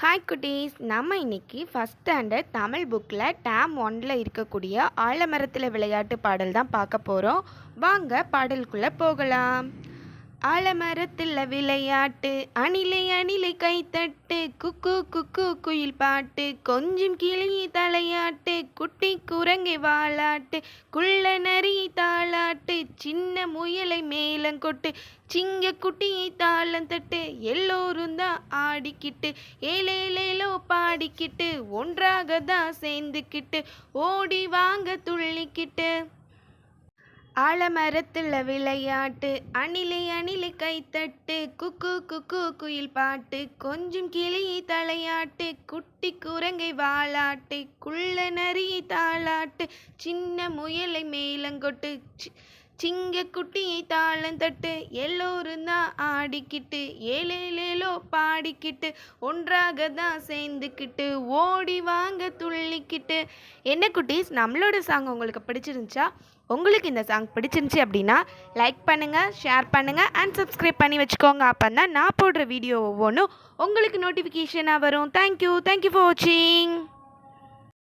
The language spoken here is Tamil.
ஹாய் குட்டீஸ். நம்ம இன்னைக்கு ஃபஸ்ட் ஸ்டாண்டர்ட் தமிழ் புக்கில் டேம் ஒன்ல இருக்கக்கூடிய ஆலமரத்தில் விளையாட்டு பாடல் தான் பார்க்க போகிறோம் வாங்க பாடலுக்குள்ளே போகலாம். ஆலமரத்தில் விளையாட்டு அணிலை அணிலை கைத்தட்டு குக்கு குக்கு குயில் பாட்டு கொஞ்சம் கிளி தலையாட்டு குட்டி குரங்கை வாலாட்டு குள்ள நரி தாளாட்டு சின்ன முயலை மேலங்கொட்டு சிங்க குட்டியை தாளம் தட்டு எல்லோரும் தான் ஆடிக்கிட்டு ஏலேலேலோ பாடிக்கிட்டு ஒன்றாக தான் சேர்ந்துக்கிட்டு ஓடி வாங்க துள்ளிக்கிட்டு. ஆலமரத்தில் விளையாட்டு அணிலை அணிலை கைத்தட்டு குக்கு குக்கு குயில் பாட்டு கொஞ்சம் கிளி தலையாட்டு குட்டி குரங்கை வாலாட்டு குள்ள நரி தாளாட்டு சின்ன முயலை மேலங்கொட்டு சிங்க குட்டியை தாளம் தட்டு எல்லோரும் தான் ஆடிக்கிட்டு ஏலேலேலோ பாடிக்கிட்டு ஒன்றாக தான் சேர்ந்துக்கிட்டு ஓடி வாங்க துள்ளிக்கிட்டு. என்ன குட்டீஸ் நம்மளோட சாங் உங்களுக்கு பிடிச்சிருந்துச்சா? உங்களுக்கு இந்த சாங் பிடிச்சிருந்துச்சி அப்படின்னா லைக் பண்ணுங்கள் ஷேர் பண்ணுங்கள் அண்ட் சப்ஸ்கிரைப் பண்ணி வச்சுக்கோங்க. அப்போ தான் நான் போடுற வீடியோ ஒவ்வொன்றும் உங்களுக்கு நோட்டிஃபிகேஷனாக வரும். தேங்க்யூ தேங்க்யூ ஃபார் வாட்சிங்